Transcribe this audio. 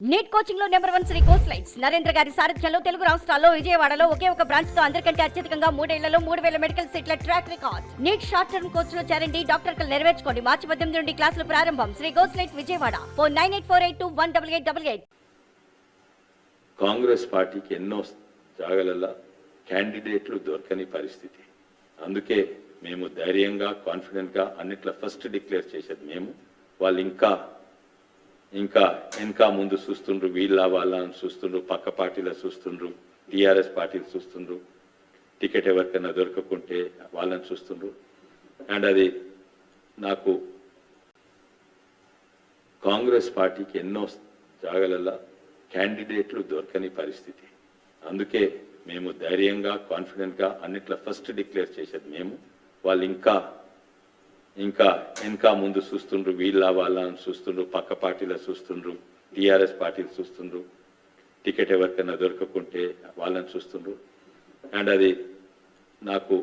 Neat కోచింగ్లో number one Shri course lights Narendra గారి సారథ్యంలో తెలుగు రాష్ట్రాల్లో విజయవాడలో ఒకే ఒక బ్రాంచ్తో అందరికంటే అత్యధికంగా మూడేళ్ళలో మూడు వేల మెడికల్ సీట్ల track record NEET short term కోర్స్లో చేరండి డాక్టర్ కలు నెరవేర్చుకోండి. మార్చి పద్దెనిమిది నుండి క్లాసులు ప్రారంభం. Shri course light Vijayawada. Four nine eight four eight two one double eight double eight. Congress పార్టీకి ఎన్నో జాగలల్లా క్యాండిడేట్లు దొరకని పరిస్థితి. అందుకే మేము ధైర్యంగా కాన్ఫిడెంట్గా అన్నిట్లో ఫస్ట్ డిక్లేర్ చేసేది మేము. వాళ్ళు ఇంకా ఇంకా ఇంకా ముందు చూస్తుండ్రు వీళ్ళ వాళ్ళని చూస్తుండ్రు పక్క పార్టీలో చూస్తుండ్రు టీఆర్ఎస్ పార్టీలు చూస్తుండ్రు టికెట్ ఎవరికైనా దొరకకుంటే వాళ్ళని చూస్తుండ్రు. అండ్ అది నాకు కాంగ్రెస్ పార్టీకి ఎన్నో జాగలల్లా క్యాండిడేట్లు దొరకని పరిస్థితి. అందుకే మేము ధైర్యంగా కాన్ఫిడెంట్గా అన్నిట్లో ఫస్ట్ డిక్లేర్ చేసేది మేము. వాళ్ళు ఇంకా ఇంకా ఇంకా ముందు చూస్తుండ్రు వీళ్ళ వాళ్ళని చూస్తుండ్రు పక్క పార్టీలో చూస్తుండ్రు టీఆర్ఎస్ పార్టీలు చూస్తుండ్రు టికెట్ ఎవరికైనా దొరకకుంటే వాళ్ళని చూస్తుండ్రు. అండ్ అది నాకు